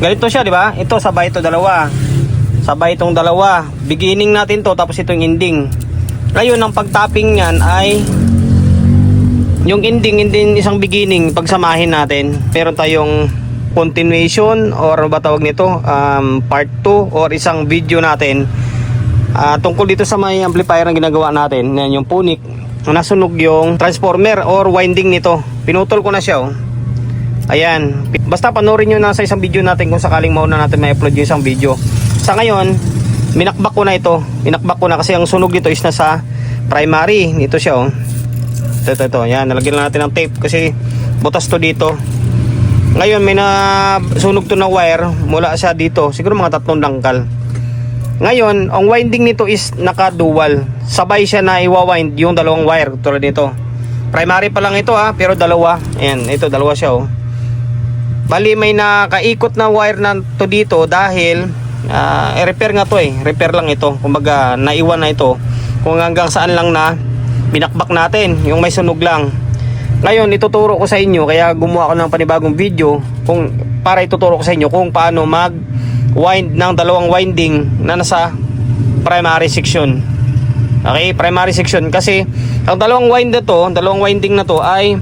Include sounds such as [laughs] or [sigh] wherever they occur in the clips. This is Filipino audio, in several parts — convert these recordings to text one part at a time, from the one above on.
ganito siya, di ba? Ito, sabay ito dalawa. Sabay itong dalawa. Beginning natin to, tapos itong ending. Ngayon, ang pag-tapping niyan ay yung ending, hindi isang beginning, pagsamahin natin. Meron tayong continuation or ano ba tawag nito, um, part 2 or isang video natin Ah, tungkol dito sa may amplifier na ginagawa natin, yan yung punik, nasunog yung transformer or winding nito. Pinutol ko na siya oh. Ayan. Basta panoorin nyo na sa isang video natin kung sakaling mauna natin may upload yung isang video. Sa ngayon, minakbak ko na ito. Minakbak ko na kasi ang sunog dito is nasa primary. Ito siya oh. Ito, ito, ito. Yan, nalagyan lang natin ng tape kasi butas to dito. Ngayon, may na sunog to na wire mula siya dito. Siguro mga tatlong dangkal. Ngayon, ang winding nito is naka-dual. Sabay siya na iwa-wind yung dalawang wire tulad nito. Primary pa lang ito ha, pero dalawa. Ayan, ito dalawa siya oh. Bali may nakaikot na wire na to dito dahil ah, i-repair nga to eh. Repair lang ito. Kumbaga naiwan na ito. Kung hanggang saan lang na binakbak natin, yung may sunog lang. Ngayon, ituturo ko sa inyo kaya gumawa ko ng panibagong video kung para ituturo ko sa inyo kung paano mag wind ng dalawang winding na nasa primary section. Okay, primary section kasi ang dalawang wind na to, ang dalawang winding na to ay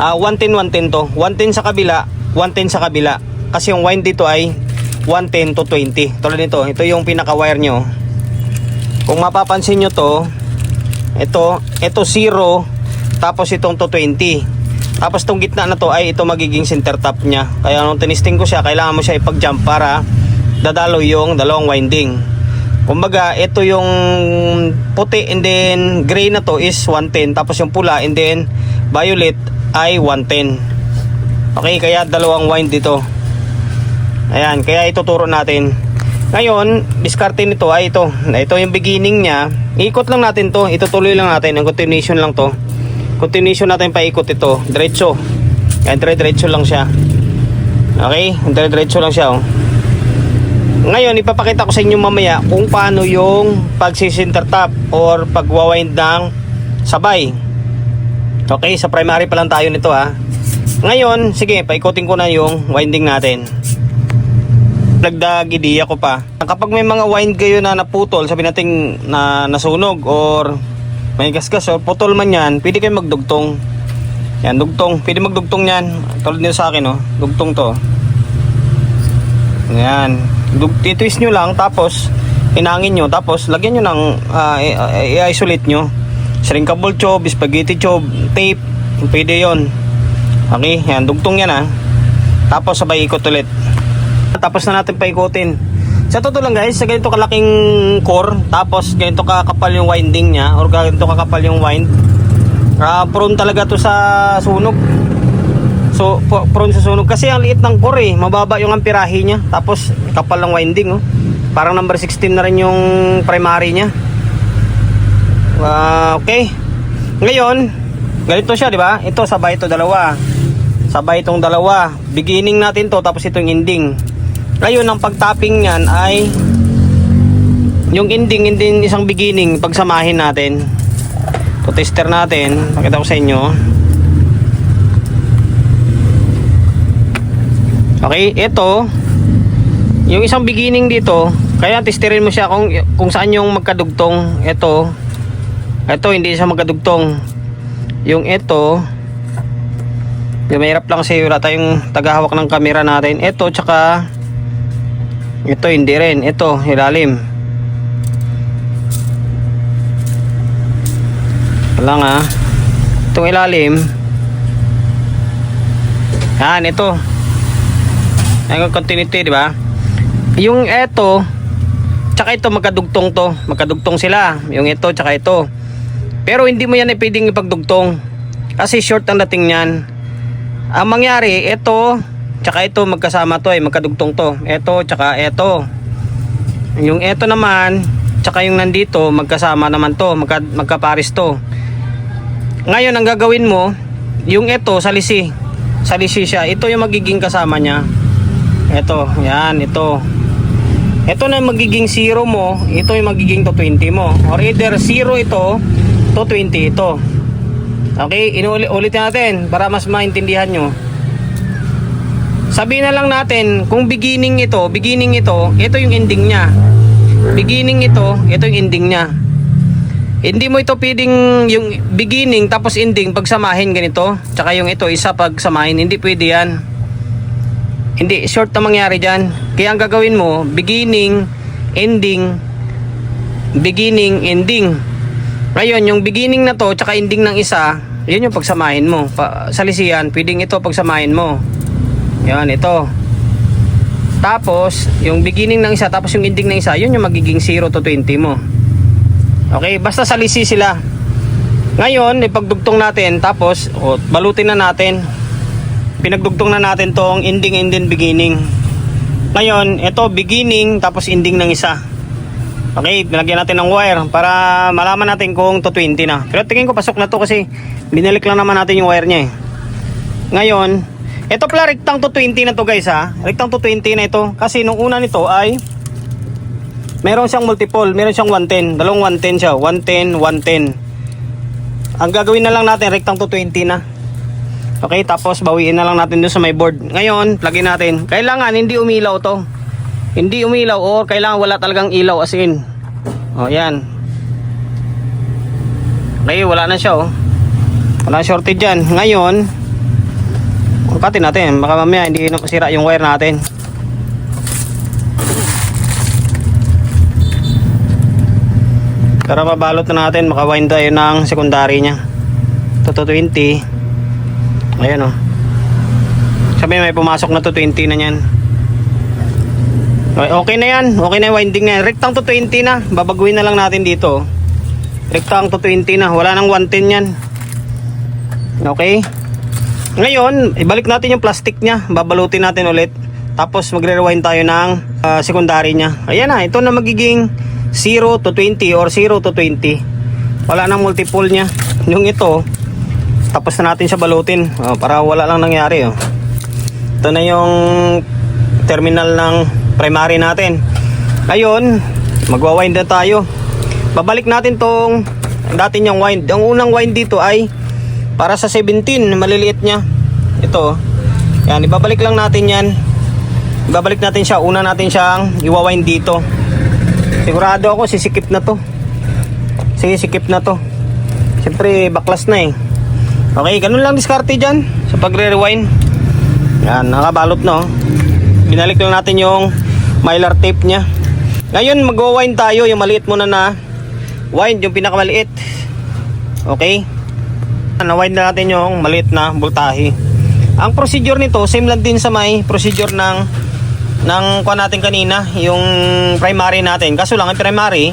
ah 110 110 to. 110 sa kabila, 110 sa kabila. Kasi yung wind dito ay 110 to 20. Tulad nito, ito yung pinaka wire nyo. Kung mapapansin nyo to, ito, ito 0, tapos itong to 20. Tapos itong gitna na to ay ito magiging center top niya. Kaya nung tinisting ko siya, kailangan mo siya ipag-jump para dadalo yung dalawang winding. Kumbaga, ito yung puti and then gray na to is 110. Tapos yung pula and then violet ay 110. Okay, kaya dalawang wind dito. Ayan, kaya ituturo natin. Ngayon, diskarte nito ay ito. Ito yung beginning niya. Ikot lang natin to. Itutuloy lang natin. Ang continuation lang to. Continuation natin paikot ito. Diretso. Yan, dire-diretso lang siya. Okay? Dire-diretso lang siya. Oh. Ngayon, ipapakita ko sa inyo mamaya kung paano yung pagsisinter tap or pagwawind ng sabay. Okay, sa primary pa lang tayo nito ha. Ngayon, sige, paikutin ko na yung winding natin. Nagdag ideya ko pa. Kapag may mga wind kayo na naputol, sabi natin na nasunog or may gasgas or putol man yan, pwede kayo magdugtong. Yan, dugtong. Pwede magdugtong yan. Tulad nyo sa akin, oh. Dugtong to. Yan. Dug twist nyo lang, tapos inangin nyo, tapos lagyan nyo ng ah, i- i- i-isolate nyo. Shrinkable tube, spaghetti tube, tape, pwede yon. Okay, yan, dugtong yan ah. Tapos sabay ikot ulit. Tapos na natin paikutin. Sa totoo lang guys, sa ganito kalaking core, tapos ganito kakapal yung winding niya, or ganito kakapal yung wind, ah, prone talaga to sa sunog. So, prone sa sunog. Kasi ang liit ng core eh. Mababa yung amperahe niya. Tapos, kapal ng winding oh. Parang number 16 na rin yung primary niya. Ah, okay. Ngayon, ganito siya, di ba? Ito, sabay ito dalawa. Sabay itong dalawa. Beginning natin to, tapos itong ending. Ngayon, ang pag-tapping niyan ay yung ending, hindi isang beginning, pagsamahin natin. To tester natin. Pakita ko sa inyo. Okay, ito yung isang beginning dito, kaya testerin mo siya kung kung saan yung magkadugtong. Ito. Ito hindi siya magkadugtong. Yung ito, yung lang kasi wala tayong tagahawak ng camera natin. Ito tsaka ito hindi rin. Ito, ilalim. Wala nga. Itong ilalim. Yan, ito. Ang continuity, di ba? Yung eto, tsaka ito magkadugtong to. Magkadugtong sila. Yung ito, tsaka ito. Pero hindi mo yan eh pwedeng ipagdugtong. Kasi short ang dating niyan. Ang mangyari, ito, tsaka ito magkasama to eh. Magkadugtong to. Ito, tsaka ito. Yung ito naman, tsaka yung nandito, magkasama naman to. Magka, magkaparis to. Ngayon, ang gagawin mo, yung ito, salisi. Salisi siya. Ito yung magiging kasama niya. Ito, yan, ito. Ito na magiging 0 mo, ito yung magiging to 20 mo. Or either 0 ito, to 20 ito. Okay, inulit ulit natin para mas maintindihan nyo. Sabihin na lang natin, kung beginning ito, beginning ito, ito yung ending niya. Beginning ito, ito yung ending niya. Hindi mo ito pwedeng yung beginning tapos ending pagsamahin ganito. Tsaka yung ito isa pagsamahin. Hindi pwede yan. Hindi, short na mangyari dyan. Kaya ang gagawin mo, beginning, ending, beginning, ending. Ngayon, yung beginning na to, tsaka ending ng isa, yun yung pagsamahin mo. Pa, sa lisiyan, pwedeng ito pagsamahin mo. Yan, ito. Tapos, yung beginning ng isa, tapos yung ending ng isa, yun yung magiging 0 to 20 mo. Okay, basta sa sila. Ngayon, ipagdugtong natin, tapos, o, balutin na natin. Pinagdugtong na natin tong ending, ending, beginning. Ngayon, ito beginning, tapos ending ng isa. Okay, nilagyan natin ng wire para malaman natin kung to 20 na. Pero tingin ko pasok na to kasi binalik lang naman natin yung wire niya eh. Ngayon, ito pala rectang to 20 na to guys ha. Rectang to 20 na ito. Kasi nung una nito ay meron siyang multiple, meron siyang 110. Dalawang 110 siya. 110, 110. Ang gagawin na lang natin, rectang to 20 na. Okay, tapos bawiin na lang natin dun sa may board. Ngayon, plugin natin. Kailangan hindi umilaw to. Hindi umilaw or kailangan wala talagang ilaw as in. O, yan. Okay, wala na siya oh. Wala shorted dyan. Ngayon, Ukatin natin, baka mamaya hindi na masira yung wire natin. Para mabalot na natin, makawind tayo ng secondary niya. Toto 20. Ayan o. Oh. Sabi may pumasok na to 20 na yan. Okay, okay na yan. Okay na yung winding na yan. Rectang to 20 na. Babaguhin na lang natin dito. Rectang to 20 na. Wala nang 110 yan. Okay. Ngayon, ibalik natin yung plastic niya. Babalutin natin ulit. Tapos magre-rewind tayo ng ah, secondary niya. Ayan na, ito na magiging 0 to 20 or 0 to 20. Wala nang multiple niya. Yung ito, tapos na natin siya balutin. Oh, para wala lang nangyari. Oh. Ito na yung terminal ng primary natin. Ngayon, magwa-wind na tayo. Babalik natin tong dati niyang wind. Ang unang wind dito ay para sa 17, maliliit niya. Ito. Yan, ibabalik lang natin yan. Ibabalik natin siya. Una natin siyang iwawind dito. Sigurado ako sisikip na to. Sige, sikip na to. Siyempre, baklas na eh. Okay, ganun lang diskarte dyan sa pagre-rewind. Yan, nakabalot na oh. Binalik lang natin yung mylar tape niya. Ngayon, mag-wind tayo. Yung maliit muna na wind, yung pinakamaliit. Okay? Na-wind na natin yung maliit na voltahe. Ang procedure nito, same lang din sa may procedure ng ng kuha natin kanina, yung primary natin. Kaso lang, ang primary,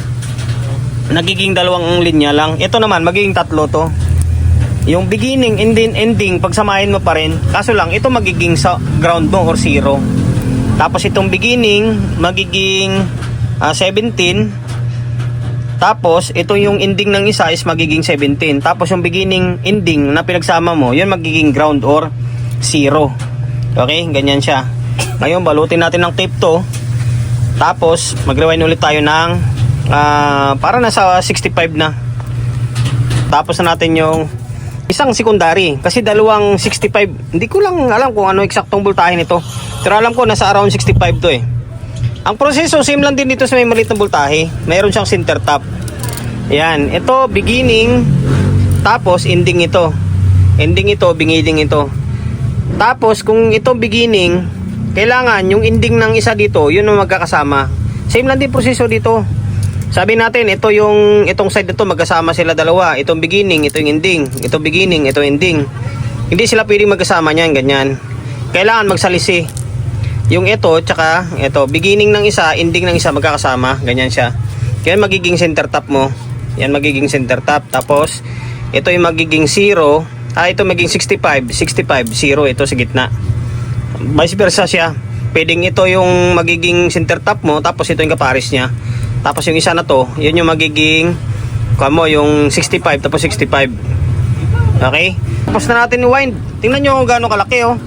nagiging dalawang linya lang. Ito naman, magiging tatlo to. Yung beginning, ending, ending, pagsamahin mo pa rin. Kaso lang, ito magiging sa ground mo or zero. Tapos itong beginning, magiging ah, 17. Tapos, ito yung ending ng isa is magiging 17. Tapos yung beginning, ending na pinagsama mo, yun magiging ground or zero. Okay, ganyan siya. Ngayon, balutin natin ng tape to. Tapos, mag-rewind ulit tayo ng ah, para nasa 65 na. Tapos na natin yung isang secondary. Kasi dalawang 65. Hindi ko lang alam kung ano eksaktong voltahe nito. Pero alam ko nasa around 65 to eh. Ang proseso, same lang din dito sa may maliit na voltahe. Mayroon siyang center tap. Yan. Ito, beginning. Tapos, ending ito. Ending ito, beginning ito. Tapos, kung ito beginning, kailangan yung ending ng isa dito, yun ang magkakasama. Same lang din proseso dito. Sabi natin, ito yung itong side na to magkasama sila dalawa. Itong beginning, ito yung ending. Ito beginning, ito ending. Hindi sila pwedeng magkasama niyan, ganyan. Kailangan magsalisi. Yung ito, tsaka ito, beginning ng isa, ending ng isa magkakasama, ganyan siya. Kaya magiging center tap mo. Yan magiging center tap. Tapos, ito yung magiging 0. Ah, ito magiging 65. 65, 0. Ito sa gitna. Vice versa siya. Pwedeng ito yung magiging center tap mo, tapos ito yung kapares niya. Tapos yung isa na to, yun yung magiging kamo yung 65 tapos 65. Okay? Tapos na natin i-wind. Tingnan nyo kung gaano kalaki oh.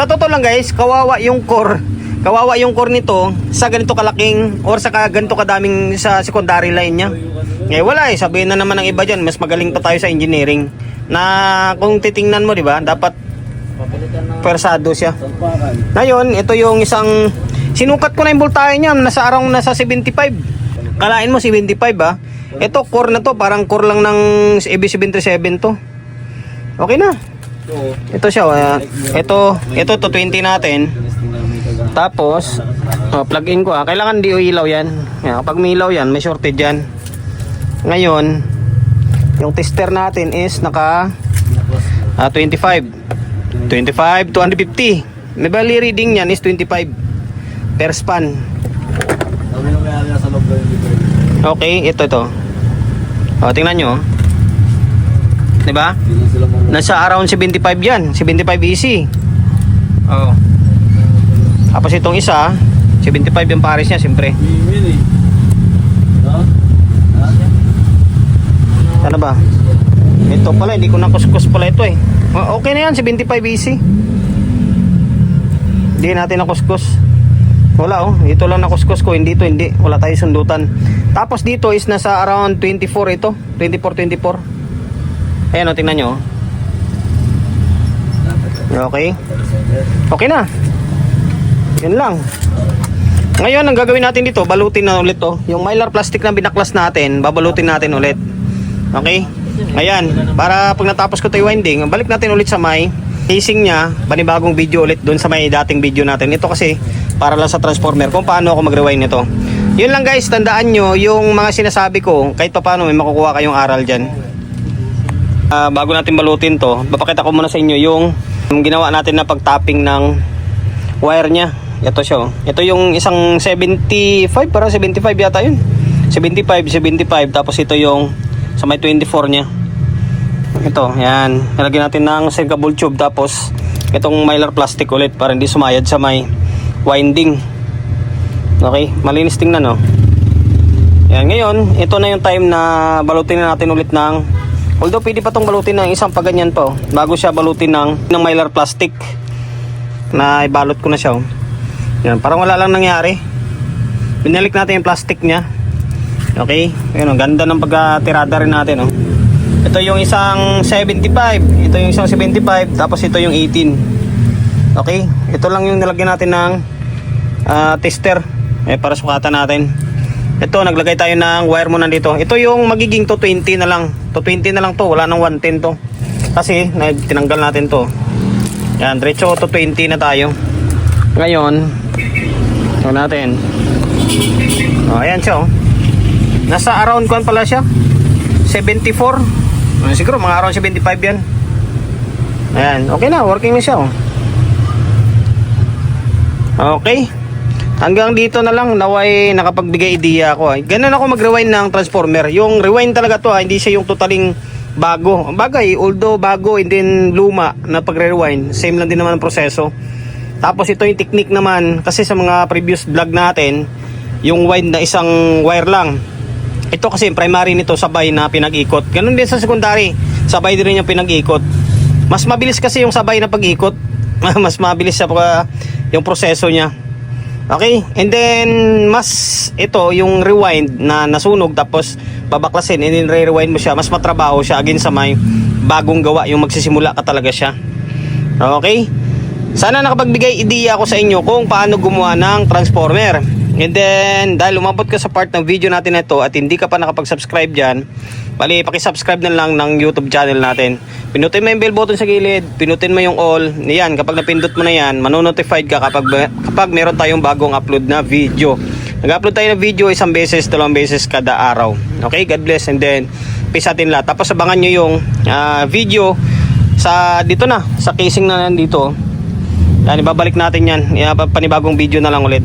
Sa totoo lang guys, kawawa yung core. Kawawa yung core nito sa ganito kalaking or sa ganito kadaming sa secondary line niya. Eh wala eh, sabihin na naman ng iba dyan, mas magaling pa tayo sa engineering. Na kung titingnan mo, di ba, dapat Persado siya. Ngayon, ito yung isang sinukat ko na yung voltahe niya, nasa araw nasa 75. Kalain mo 75 ah. Ito core na to, parang core lang ng AB737 to. Okay na. Ito siya, ah. ito, ito to 20 natin. Tapos, oh, plug in ko ah. Kailangan di ilaw yan. yan. Kapag may ilaw yan, may shortage yan. Ngayon, yung tester natin is naka ah, 25. 25 to 150. May bali reading niyan is 25 per span. Okay, ito ito. O, tingnan nyo. oh. 'Di ba? Hindi. Nasa around 75 yan. 75 easy. Oh. Tapos itong isa, 75 yung pares niya, siyempre. Mimil eh. Ano ba? Ito pala, hindi ko nakuskus pala ito eh. Okay na yan, 75 easy. Hindi natin nakuskus. Wala oh, ito lang nakuskus ko, hindi to, hindi. Wala tayo sundutan. Tapos dito is nasa around 24 ito. 24, 24. Ayan o, tingnan nyo. oh. Okay. Okay na. Yun lang. Ngayon, ang gagawin natin dito, balutin na ulit to. Yung mylar plastic na binaklas natin, babalutin natin ulit. Okay? Ayan, para pag natapos ko ito winding, balik natin ulit sa may casing niya, panibagong video ulit doon sa may dating video natin. Ito kasi para lang sa transformer kung paano ako mag-rewind nito. Yun lang guys, tandaan nyo yung mga sinasabi ko, kahit pa paano may makukuha kayong aral dyan. Ah, bago natin balutin to, papakita ko muna sa inyo yung, yung ginawa natin na pag-tapping ng wire niya. Ito siya. oh. Ito yung isang 75, para 75 yata yun. 75, 75, tapos ito yung sa may 24 niya. Ito, yan. Nilagyan natin ng circable tube, tapos itong mylar plastic ulit para hindi sumayad sa may winding. Okay, malinis tingnan no. Yan, ngayon, ito na yung time na balutin na natin ulit ng Although pwede pa tong balutin ng isang paganyan pa bago siya balutin ng ng mylar plastic na ibalot ko na siya oh. Yan, parang wala lang nangyari. Binalik natin yung plastic niya. Okay? Ayun, oh, ganda ng pagkatirada rin natin, oh. Ito yung isang 75, ito yung isang 75, tapos ito yung 18. Okay? Ito lang yung nilagyan natin ng ah, tester eh, para sukatan natin. Ito, naglagay tayo ng wire muna dito. Ito yung magiging to 20 na lang. To 20 na lang to, wala nang 110 to. Kasi, na- tinanggal natin to. Yan, diretso to 20 na tayo. Ngayon, ito natin. O, ayan siya, oh. Nasa around kuan pala siya. 74. Ah, siguro mga around 75 yan. Ayan, okay na, working na siya, oh. Okay. Hanggang dito na lang naway nakapagbigay idea ako. Ay. Ganun ako mag-rewind ng transformer. Yung rewind talaga to, ah, hindi siya yung totaling bago. Bagay, although bago and then luma na pagre-rewind, same lang din naman ang proseso. Tapos ito yung technique naman kasi sa mga previous vlog natin, yung wind na isang wire lang. Ito kasi primary nito sabay na pinag-ikot. Ganun din sa secondary, sabay din yung pinag-ikot. Mas mabilis kasi yung sabay na pag-ikot. [laughs] Mas mabilis sa pagka- yung proseso niya. Okay? And then, mas ito, yung rewind na nasunog tapos babaklasin and then re-rewind mo siya, mas matrabaho siya again sa may bagong gawa, yung magsisimula ka talaga siya. Okay? Sana nakapagbigay idea ako sa inyo kung paano gumawa ng transformer. And then, dahil umabot ka sa part ng video natin na ito at hindi ka pa nakapag-subscribe dyan, bali, pakisubscribe na lang ng YouTube channel natin. Pinutin mo yung bell button sa gilid, pinutin mo yung all. Yan, kapag napindot mo na yan, manonotified ka kapag, kapag meron tayong bagong upload na video. Nag-upload tayo ng video isang beses, dalawang beses kada araw. Okay, God bless and then peace atin lahat. Tapos abangan nyo yung ah, video sa dito na, sa casing na nandito. Yan, ibabalik natin yan. Yan, panibagong video na lang ulit.